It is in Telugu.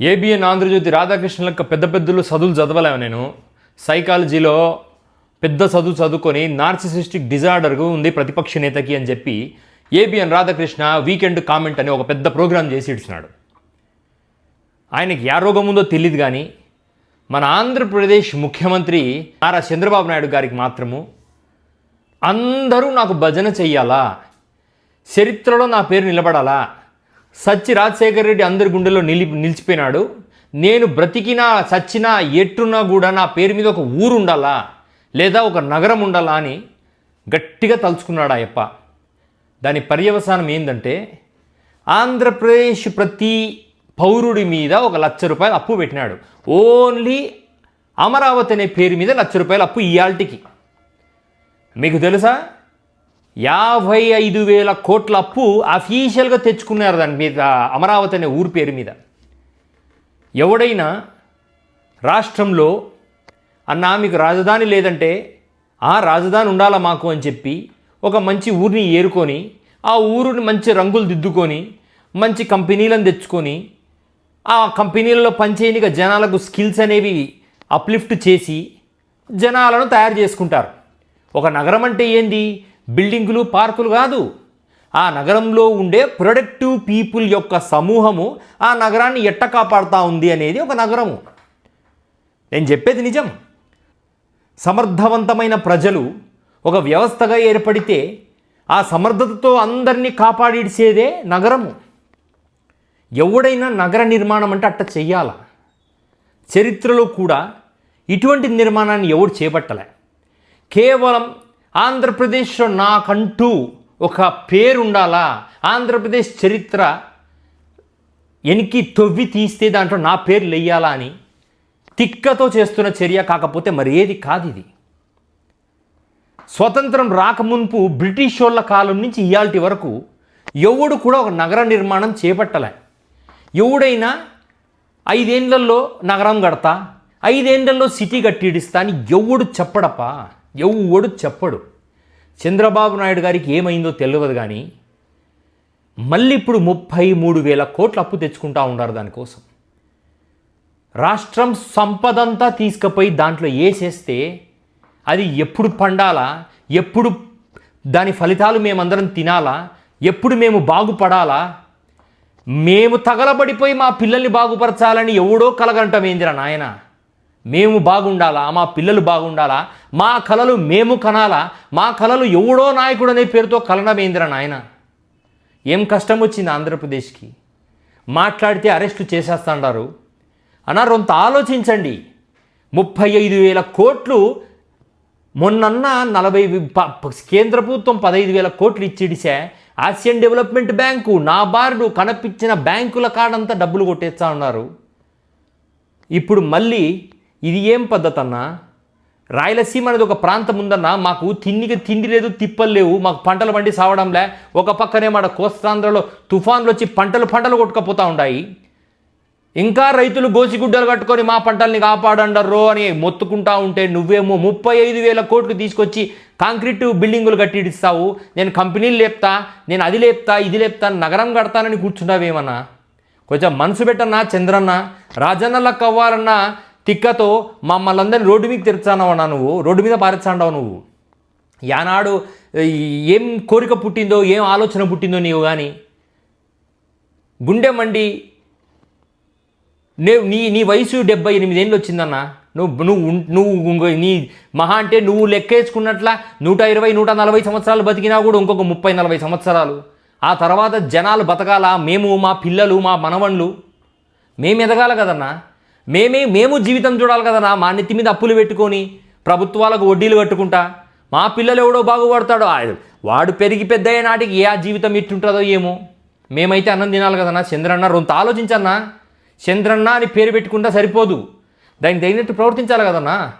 ఏబిఎన్ ఆంధ్రజ్యోతి రాధాకృష్ణ లెక్క పెద్ద పెద్దలు చదువులు చదవలేము నేను. సైకాలజీలో పెద్ద చదువు చదువుకొని నార్సిసిస్టిక్ డిజార్డర్గా ఉంది ప్రతిపక్ష నేతకి అని చెప్పి ఏబిఎన్ రాధాకృష్ణ వీకెండ్ కామెంట్ అని ఒక పెద్ద ప్రోగ్రాం చేసి ఇచ్చినాడు ఆయనకి యా రోగం ఉందో తెలియదు కానీ మన ఆంధ్రప్రదేశ్ ముఖ్యమంత్రి నారా చంద్రబాబు నాయుడు గారికి మాత్రము అందరూ నాకు భజన చెయ్యాలా? చరిత్రలో నా పేరు నిలబడాలా? సచ్చి రాజశేఖర రెడ్డి అందరి గుండెల్లో నిలి నిలిచిపోయినాడు. నేను బ్రతికినా చచ్చినా ఎట్టున్నా కూడా నా పేరు మీద ఒక ఊరు ఉండాలా? లేదా ఒక నగరం ఉండాలా అని గట్టిగా తలుచుకున్నాడు అయ్యప్ప. దాని పర్యవసానం ఏంటంటే ఆంధ్రప్రదేశ్ ప్రతి పౌరుడి మీద ఒక లక్ష రూపాయలు అప్పు పెట్టినాడు. ఓన్లీ అమరావతి అనే పేరు మీద లక్ష రూపాయలు అప్పు ఇయాల్టికి మీకు తెలుసా? యాభై ఐదు వేల కోట్ల అప్పు అఫీషియల్గా తెచ్చుకున్నారు దాని మీద అమరావతి అనే ఊరి పేరు మీద. ఎవడైనా రాష్ట్రంలో అన్నా మీకు రాజధాని లేదంటే ఆ రాజధాని ఉండాలా మాకు అని చెప్పి ఒక మంచి ఊరిని ఏరుకొని ఆ ఊరిని మంచి రంగులు దిద్దుకొని మంచి కంపెనీలను తెచ్చుకొని ఆ కంపెనీలలో పనిచేయనిక జనాలకు స్కిల్స్ అనేవి అప్లిఫ్ట్ చేసి జనాలను తయారు చేసుకుంటారు. ఒక నగరం అంటే ఏంది? బిల్డింగులు పార్కులు కాదు. ఆ నగరంలో ఉండే ప్రొడక్టివ్ పీపుల్ యొక్క సమూహము ఆ నగరాన్ని ఎట్ట కాపాడుతూ ఉంది అనేది ఒక నగరము. నేను చెప్పేది నిజం. సమర్థవంతమైన ప్రజలు ఒక వ్యవస్థగా ఏర్పడితే ఆ సమర్థతతో అందరినీ కాపాడిసేదే నగరము. ఎవడైనా నగర నిర్మాణం అంటే అట్ట చెయ్యాల? చరిత్రలో కూడా ఇటువంటి నిర్మాణాన్ని ఎవడు చేపట్టలే. కేవలం ఆంధ్రప్రదేశ్లో నాకంటూ ఒక పేరు ఉండాలా ఆంధ్రప్రదేశ్ చరిత్ర ఎనికి తొవ్వి తీస్తే దాంట్లో నా పేరు లెయ్యాలా అని తిక్కతో చేస్తున్న చర్య కాకపోతే మరి ఏది కాదు ఇది స్వతంత్రం రాకమున్పు బ్రిటిష్ వాళ్ళ కాలం నుంచి ఇయాల్టి వరకు ఎవడు కూడా ఒక నగర నిర్మాణం చేపట్టలే. ఎవడైనా ఐదేండ్లలో నగరం కడతా ఐదేండ్లలో సిటీ కట్టిడిస్తా అని ఎవడు చెప్పడపా ఎవడు చెప్పడు. చంద్రబాబు నాయుడు గారికి ఏమైందో తెలియదు కానీ మళ్ళీ ఇప్పుడు ముప్పై మూడు వేల కోట్లు అప్పు తెచ్చుకుంటా ఉన్నారు దానికోసం రాష్ట్రం సంపదంతా తీసుకుపోయి దాంట్లో వేసేస్తే అది ఎప్పుడు పండాలా ఎప్పుడు దాని ఫలితాలు మేమందరం తినాలా ఎప్పుడు మేము బాగుపడాలా మేము తగలబడిపోయి మా పిల్లల్ని బాగుపరచాలని ఎవడో కలగంటమేందిరా నాయన? మేము బాగుండాలా? మా పిల్లలు బాగుండాలా? మా కళలు మేము కనాలా? మా కళలు ఎవడో నాయకుడు అనే పేరుతో కలనమేందిరా నాయన? ఏం కష్టం వచ్చింది ఆంధ్రప్రదేశ్కి? మాట్లాడితే అరెస్టు చేసేస్తాడారు. అన్నారు కొంత ఆలోచించండి. ముప్పై ఐదు వేల కోట్లు మొన్నన్న నలభై కేంద్ర ప్రభుత్వం పదహైదు వేల కోట్లు ఇచ్చిడిసే ఆసియన్ డెవలప్మెంట్ బ్యాంకు నాబార్డు కనిపించిన బ్యాంకుల కాడంతా డబ్బులు కొట్టేస్తా ఉన్నారు. ఇప్పుడు మళ్ళీ ఇది ఏం పద్ధతి అన్నా? రాయలసీమ అనేది ఒక ప్రాంతం ఉందన్న మాకు తిండికి తిండి లేదు తిప్పలు లేవు మాకు పంటలు పండి సావడంలే ఒక పక్కనే మన కోస్తాంధ్రలో తుఫాన్లు వచ్చి పంటలు పంటలు కొట్టుకపోతూ ఉన్నాయి ఇంకా రైతులు గోసిగుడ్డలు కట్టుకొని మా పంటల్ని కాపాడండర్రో అని మొత్తుకుంటా ఉంటే నువ్వేమో ముప్పై ఐదు వేల కోట్లు తీసుకొచ్చి కాంక్రీట్ బిల్డింగులు కట్టిడిస్తావు. నేను కంపెనీలు లేపుతా నేను అది లేపుతా ఇది లేపుతా నగరం కడతానని కూర్చున్నావేమన్నా? కొంచెం మనసు పెట్టన్నా చంద్రన్న. రాజన్నలకు అవ్వాలన్నా తిక్కతో మమ్మల్ని అందరినీ రోడ్డు మీద తెరుచానవన్నా నువ్వు రోడ్డు మీద పారించాండవు నువ్వు. యానాడు ఏం కోరిక పుట్టిందో ఏం ఆలోచన పుట్టిందో నీవు కానీ గుండె మండి నే నీ నీ వయసు డెబ్బై ఎనిమిదేళ్ళు వచ్చిందన్న. నువ్వు నువ్వు నువ్వు నీ మహా అంటే నువ్వు లెక్కేసుకున్నట్ల నూట ఇరవై నూట నలభై సంవత్సరాలు బతికినా కూడా ఇంకొక ముప్పై నలభై సంవత్సరాలు. ఆ తర్వాత జనాలు బతకాల? మేము మా పిల్లలు మా మనవళ్ళు. మేము ఎదగాల కదన్నా? మేమే మేము జీవితం చూడాలి కదన్నా మా నెత్తి మీద అప్పులు పెట్టుకొని ప్రభుత్వాలకు వడ్డీలు కట్టుకుంటా. మా పిల్లలు ఎవడో బాగుపడతాడో వాడు పెరిగి పెద్ద నాటికి ఏ ఆ జీవితం ఎట్టుంటుందో ఏమో. మేమైతే అన్నం తినాలి కదన్నా చంద్రన్న రొంత ఆలోచించన్నా. చంద్రన్న అని పేరు పెట్టుకుంటా సరిపోదు. దానికి తగినట్టు ప్రవర్తించాలి కదన్నా